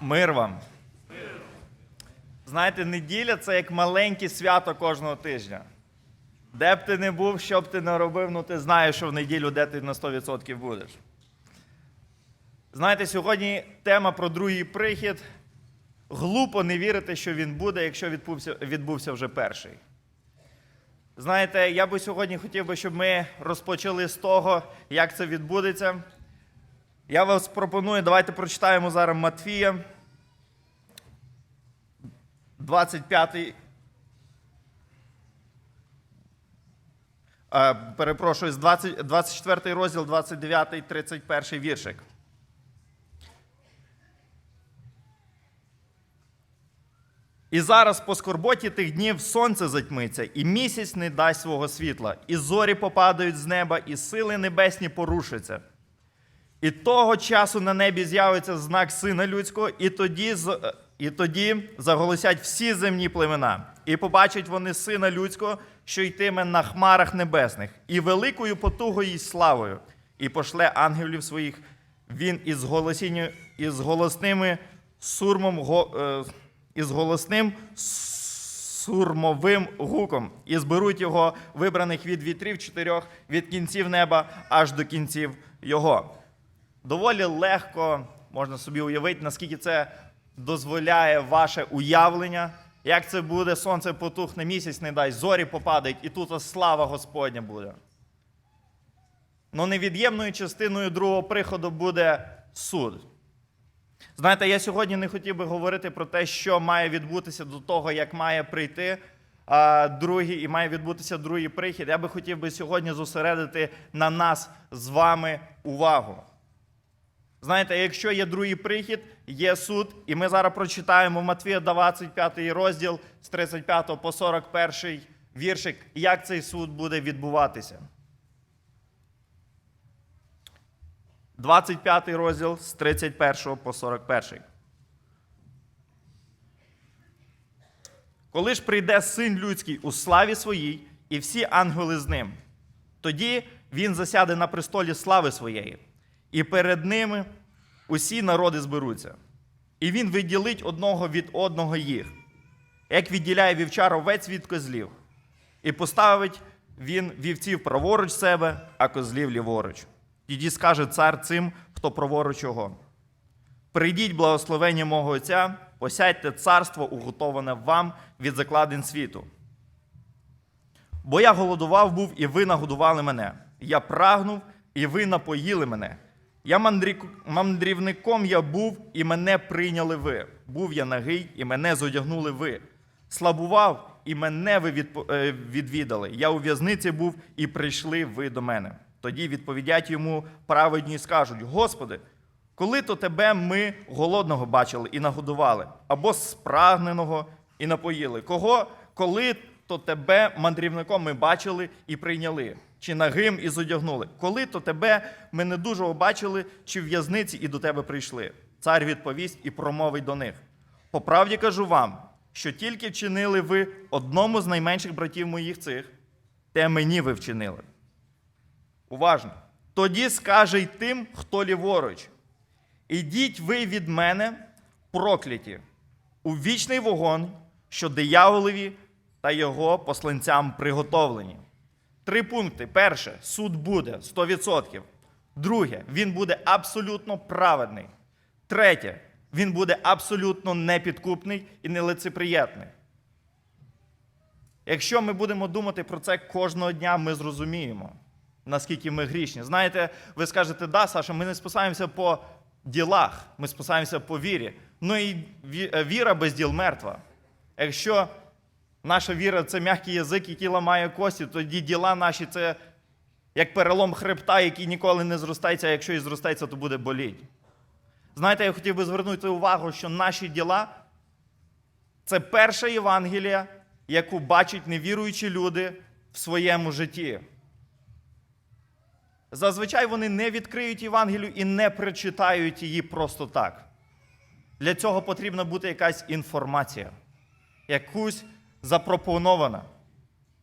Мир вам. Знаєте, неділя це як маленьке свято кожного тижня. Де б ти не був, що б ти не робив, ну ти знаєш, що в неділю де ти на 100% будеш. Знаєте, сьогодні тема про другий прихід. Глупо не вірити, що він буде, якщо відбувся, відбувся вже перший. Знаєте, я би сьогодні хотів би, щоб ми розпочали з того, як це відбудеться. Я вас пропоную, давайте прочитаємо зараз Матфія, 25. Е, перепрошую, з 20, 24 розділ, 29, 31 віршик. І зараз по скорботі тих днів сонце затьмиться, і місяць не дасть свого світла, і зорі попадають з неба, і сили небесні порушаться. І того часу на небі з'явиться знак Сина Людського, і тоді, е, і тоді заголосять всі земні племена, і побачать вони Сина Людського, що йтиме на хмарах небесних, і великою потугою і славою, і пошле ангелів своїх. Він із, голосінню, із голосними сурмом, го- е, із голосним сурмовим гуком, і зберуть його вибраних від вітрів чотирьох від кінців неба аж до кінців його доволі легко можна собі уявити, наскільки це дозволяє ваше уявлення, як це буде, сонце потухне, місяць не дасть, зорі попадають, і тут слава Господня буде. Ну, невід'ємною частиною другого приходу буде суд. Знаєте, я сьогодні не хотів би говорити про те, що має відбутися до того, як має прийти а, другий і має відбутися другий прихід. Я би хотів би сьогодні зосередити на нас з вами увагу. Знаєте, якщо є другий прихід, є суд, і ми зараз прочитаємо Матвія 25 розділ з 35 по 41 віршик, як цей суд буде відбуватися. 25 розділ з 31 по 41. Коли ж прийде син людський у славі своїй, і всі ангели з ним, тоді він засяде на престолі слави своєї, і перед ними усі народи зберуться. І він виділить одного від одного їх, як відділяє вівчар овець від козлів, і поставить він вівців праворуч себе, а козлів ліворуч. Тоді скаже цар цим, хто праворуч його. Прийдіть благословення мого Отця, посядьте царство, уготоване вам від закладин світу. Бо я голодував був, і ви нагодували мене. Я прагнув, і ви напоїли мене. Я мандрік- мандрівником я був, і мене прийняли ви. Був я нагий, і мене зодягнули ви. Слабував, і мене ви відпо- е, відвідали. Я у в'язниці був, і прийшли ви до мене. Тоді відповідять йому праведні і скажуть: Господи, коли то тебе ми голодного бачили і нагодували, або спрагненого і напоїли? Кого, коли то тебе мандрівником ми бачили і прийняли, чи нагим і зодягнули? Коли то тебе ми недужого бачили, чи в в'язниці і до тебе прийшли? Цар відповість і промовить до них. По правді кажу вам, що тільки вчинили ви одному з найменших братів моїх цих, те мені ви вчинили. Уважно. Тоді скаже й тим, хто ліворуч. Ідіть ви від мене, прокляті, у вічний вогонь, що дияволові та його посланцям приготовлені. Три пункти. Перше, суд буде 100%. Друге, він буде абсолютно праведний. Третє, він буде абсолютно непідкупний і нелицеприємний. Якщо ми будемо думати про це кожного дня, ми зрозуміємо, наскільки ми грішні. Знаєте, ви скажете, да, Саша, ми не спасаємося по ділах, ми спасаємося по вірі. Ну і віра без діл мертва. Якщо наша віра це м'який язик, який ламає кості, тоді діла наші це як перелом хребта, який ніколи не зростається, а якщо і зростається, то буде боліть. Знаєте, я хотів би звернути увагу, що наші діла це перша Євангелія, яку бачать невіруючі люди в своєму житті. Зазвичай вони не відкриють Євангелію і не прочитають її просто так. Для цього потрібна бути якась інформація, якусь запропонована.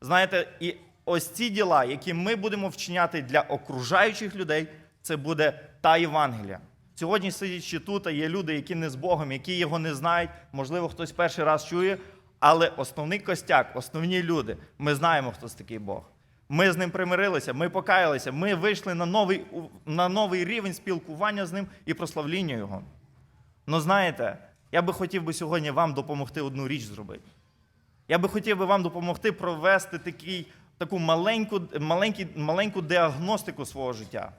Знаєте, і ось ці діла, які ми будемо вчиняти для окружаючих людей, це буде та Євангелія. Сьогодні сидячи тут, є люди, які не з Богом, які його не знають. Можливо, хтось перший раз чує, але основний костяк, основні люди, ми знаємо, хто такий Бог. Ми з ним примирилися, ми покаялися, ми вийшли на новий, на новий рівень спілкування з ним і прославління Його. Ну знаєте, я би хотів би сьогодні вам допомогти одну річ зробити. Я би хотів би вам допомогти провести такий, таку маленьку, маленьку, маленьку діагностику свого життя.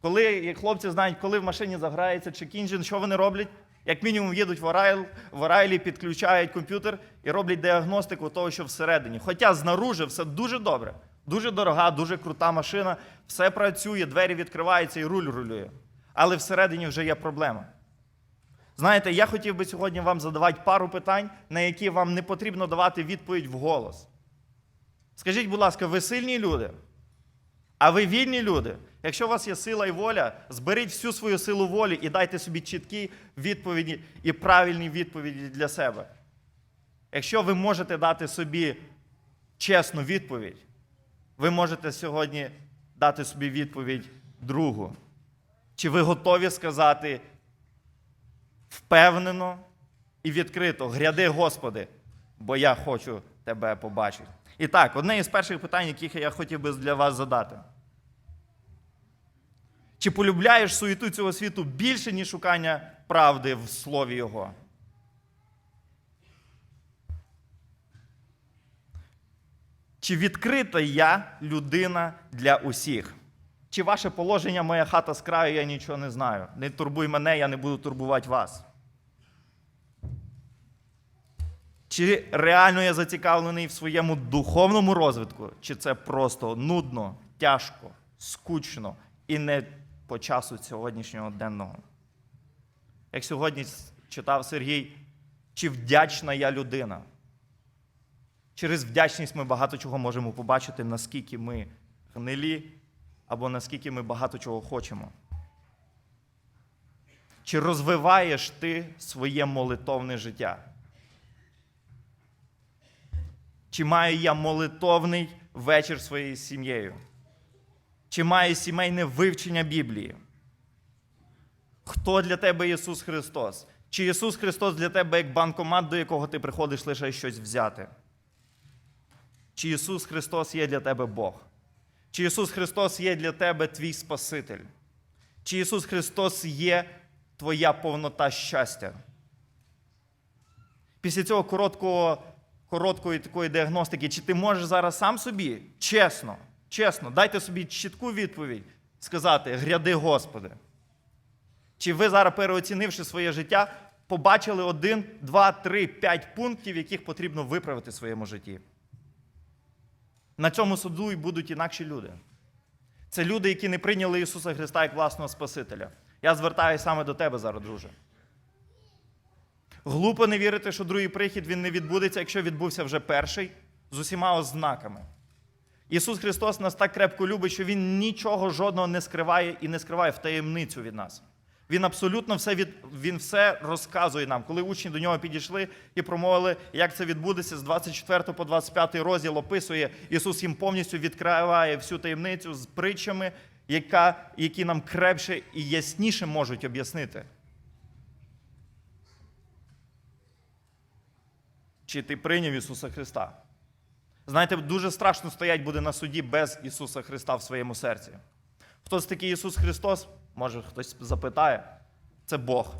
Коли хлопці знають, коли в машині заграється чек-інжин, що вони роблять? Як мінімум їдуть в Орайль, в Орайлі, підключають комп'ютер і роблять діагностику того, що всередині. Хоча знаружи все дуже добре, дуже дорога, дуже крута машина, все працює, двері відкриваються і руль рулює. Але всередині вже є проблема. Знаєте, я хотів би сьогодні вам задавати пару питань, на які вам не потрібно давати відповідь вголос. Скажіть, будь ласка, ви сильні люди? А ви вільні люди? Якщо у вас є сила і воля, зберіть всю свою силу волі і дайте собі чіткі відповіді і правильні відповіді для себе. Якщо ви можете дати собі чесну відповідь, ви можете сьогодні дати собі відповідь другу. Чи ви готові сказати впевнено і відкрито: Гряди, Господи, бо я хочу тебе побачити. І так, одне із перших питань, яких я хотів би для вас задати. Чи полюбляєш суєту цього світу більше, ніж шукання правди в слові Його? Чи відкрита я людина для усіх? Чи ваше положення моя хата з краю, я нічого не знаю. Не турбуй мене, я не буду турбувати вас. Чи реально я зацікавлений в своєму духовному розвитку, чи це просто нудно, тяжко, скучно і не по часу сьогоднішнього денного? Як сьогодні читав Сергій, чи вдячна я людина? Через вдячність ми багато чого можемо побачити, наскільки ми гнилі, або наскільки ми багато чого хочемо. Чи розвиваєш ти своє молитовне життя? Чи маю я молитовний вечір своєю сім'єю? Чи маю сімейне вивчення Біблії? Хто для тебе Ісус Христос? Чи Ісус Христос для тебе як банкомат, до якого ти приходиш лише щось взяти? Чи Ісус Христос є для тебе Бог? Чи Ісус Христос є для тебе твій Спаситель? Чи Ісус Христос є твоя повнота щастя? Після цього короткого, короткої такої діагностики, чи ти можеш зараз сам собі чесно, чесно, дайте собі чітку відповідь сказати: Гряди, Господи. Чи ви зараз, переоцінивши своє життя, побачили один, два, три, п'ять пунктів, яких потрібно виправити в своєму житті? На цьому суду і будуть інакші люди. Це люди, які не прийняли Ісуса Христа як власного Спасителя. Я звертаюся саме до тебе зараз, друже. Глупо не вірити, що другий прихід він не відбудеться, якщо відбувся вже перший, з усіма ознаками. Ісус Христос нас так крепко любить, що Він нічого жодного не скриває і не скриває в таємницю від нас. Він абсолютно все від, він все розказує нам. Коли учні до нього підійшли і промовили, як це відбудеться з 24 по 25 розділ описує, Ісус їм повністю відкриває всю таємницю з притчами, яка, які нам крепше і ясніше можуть об'яснити. Чи ти прийняв Ісуса Христа? Знаєте, дуже страшно стоять буде на суді без Ісуса Христа в своєму серці. Хтось такий Ісус Христос? Може, хтось запитає. Це Бог.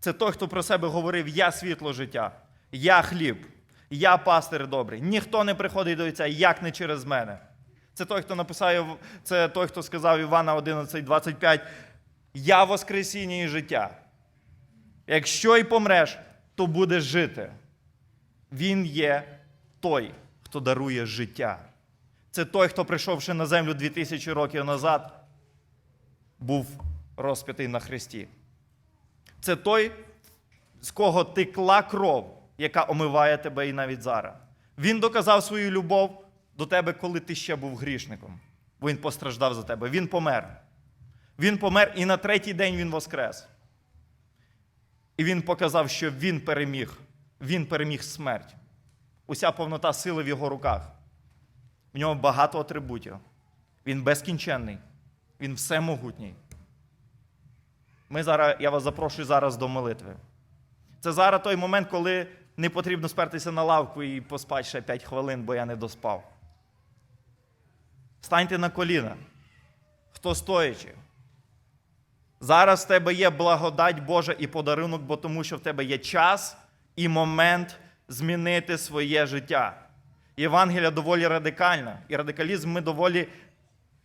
Це той, хто про себе говорив: Я світло життя, я хліб, я пастир добрий. Ніхто не приходить до Отця, як не через мене. Це той, хто написав, це той, хто сказав Івана 11, 25, Я Воскресіння і життя. Якщо й помреш, то будеш жити. Він є той, хто дарує життя. Це той, хто, прийшовши на землю 2000 років назад, був розп'ятий на хресті. Це той, з кого текла кров, яка омиває тебе і навіть зараз. Він доказав свою любов до тебе, коли ти ще був грішником. Бо він постраждав за тебе. Він помер. Він помер, і на третій день він воскрес. І він показав, що він переміг. Він переміг смерть. Уся повнота сили в його руках. В нього багато атрибутів. Він безкінченний. Він всемогутній. Ми зараз, я вас запрошую зараз до молитви. Це зараз той момент, коли не потрібно спертися на лавку і поспати ще 5 хвилин, бо я не доспав. Станьте на коліна. Хто стоячи. Зараз в тебе є благодать Божа і подарунок, бо тому що в тебе є час і момент змінити своє життя. Євангелія доволі радикальна, і радикалізм ми доволі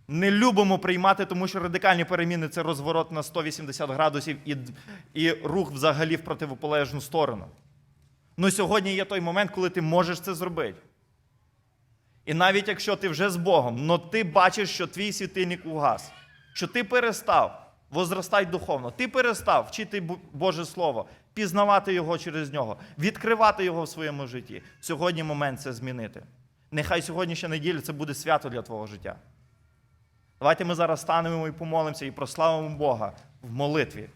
не любимо приймати, тому що радикальні переміни це розворот на 180 градусів і, і рух взагалі в противополежну сторону. Ну сьогодні є той момент, коли ти можеш це зробити. І навіть якщо ти вже з Богом, но ти бачиш, що твій світильник угас, що ти перестав возростати духовно, ти перестав вчити Боже Слово, пізнавати його через нього, відкривати його в своєму житті. Сьогодні момент це змінити. Нехай сьогоднішня неділя це буде свято для твого життя. Давайте ми зараз станемо і помолимося і прославимо Бога в молитві.